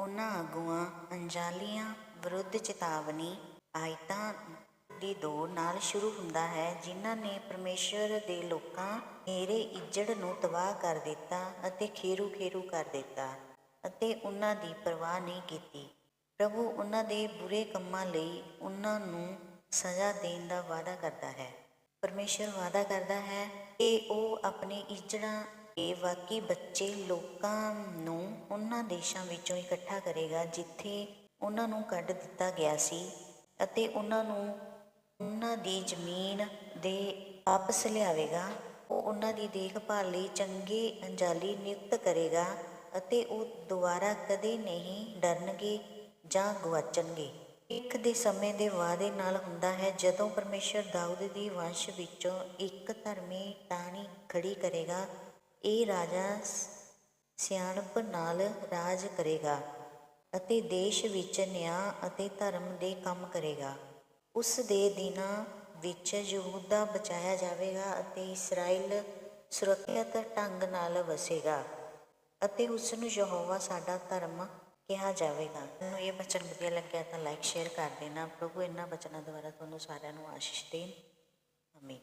ਉਹਨਾਂ ਆਗੂਆਂ, ਅੰਜਾਲੀਆਂ ਵਿਰੁੱਧ ਚੇਤਾਵਨੀ ਆਇਤਾਂ ਦੀ ਦੌੜ ਨਾਲ ਸ਼ੁਰੂ ਹੁੰਦਾ ਹੈ, ਜਿਨ੍ਹਾਂ ਨੇ ਪਰਮੇਸ਼ਰ ਦੇ ਲੋਕਾਂ ਮੇਰੇ ਇੱਜੜ ਨੂੰ ਤਬਾਹ ਕਰ ਦਿੱਤਾ ਅਤੇ ਖੇਰੂ ਖੇਰੂ ਕਰ ਦਿੱਤਾ ਅਤੇ ਉਹਨਾਂ ਦੀ ਪਰਵਾਹ ਨਹੀਂ ਕੀਤੀ। ਪ੍ਰਭੂ ਉਹਨਾਂ ਦੇ ਬੁਰੇ ਕੰਮਾਂ ਲਈ ਉਹਨਾਂ ਨੂੰ ਸਜ਼ਾ ਦੇਣ ਦਾ ਵਾਅਦਾ ਕਰਦਾ ਹੈ। ਪਰਮੇਸ਼ਰ ਵਾਅਦਾ ਕਰਦਾ ਹੈ ਕਿ ਉਹ ਆਪਣੇ ਇੱਜੜਾਂ ਦੇ ਬਾਕੀ ਬੱਚੇ ਲੋਕਾਂ ਨੂੰ ਉਹਨਾਂ ਦੇਸ਼ਾਂ ਵਿੱਚੋਂ ਇਕੱਠਾ ਕਰੇਗਾ ਜਿੱਥੇ ਉਹਨਾਂ ਨੂੰ ਕੱਢ ਦਿੱਤਾ ਗਿਆ ਸੀ ਅਤੇ ਉਹਨਾਂ ਨੂੰ ਉਹਨਾਂ ਦੀ ਜ਼ਮੀਨ ਦੇ ਵਾਪਸ ਲਿਆਵੇਗਾ। ਉਹ ਉਹਨਾਂ ਦੀ ਦੇਖਭਾਲ ਲਈ ਚੰਗੇ ਅੰਜਾਲੀ ਨਿਯੁਕਤ ਕਰੇਗਾ ਅਤੇ ਉਹ ਦੁਬਾਰਾ ਕਦੇ ਨਹੀਂ ਡਰਨਗੇ ਜਾਂ ਗਵਾਚਣਗੇ ਇੱਕ ਦੇ ਸਮੇਂ ਦੇ ਵਾਅਦੇ ਨਾਲ ਹੁੰਦਾ ਹੈ, ਜਦੋਂ ਪਰਮੇਸ਼ਰ ਦਾਊਦ ਦੀ ਵੰਸ਼ ਵਿੱਚੋਂ ਇੱਕ ਧਰਮੀ ਟਾਹਣੀ ਖੜੀ ਕਰੇਗਾ ਇਹ ਰਾਜਾ ਸਿਆਣਪ ਨਾਲ ਰਾਜ ਕਰੇਗਾ ਅਤੇ ਦੇਸ਼ ਵਿੱਚ ਨਿਆਂ ਅਤੇ ਧਰਮ ਦੇ ਕੰਮ ਕਰੇਗਾ। ਉਸ ਦੇ ਦਿਨਾਂ ਵਿੱਚ ਯਹੂਦਾ ਬਚਾਇਆ ਜਾਵੇਗਾ ਅਤੇ ਇਸਰਾਇਲ ਸੁਰੱਖਿਅਤ ਢੰਗ ਨਾਲ ਵਸੇਗਾ ਅਤੇ ਉਸ ਨੂੰ ਯਹੋਵਾ ਸਾਡਾ ਧਰਮ ਕਿਹਾ ਜਾਵੇਗਾ। ਤੁਹਾਨੂੰ ਇਹ ਬਚਨ ਵਧੀਆ ਲੱਗਿਆ ਤਾਂ ਲਾਈਕ ਸ਼ੇਅਰ ਕਰ ਦੇਣਾ। ਪ੍ਰਭੂ, ਇਹਨਾਂ ਬਚਨਾਂ ਦੁਆਰਾ ਤੁਹਾਨੂੰ ਸਾਰਿਆਂ ਨੂੰ ਆਸ਼ੀਸ਼ ਦੇਣ। ਆਮੀਨ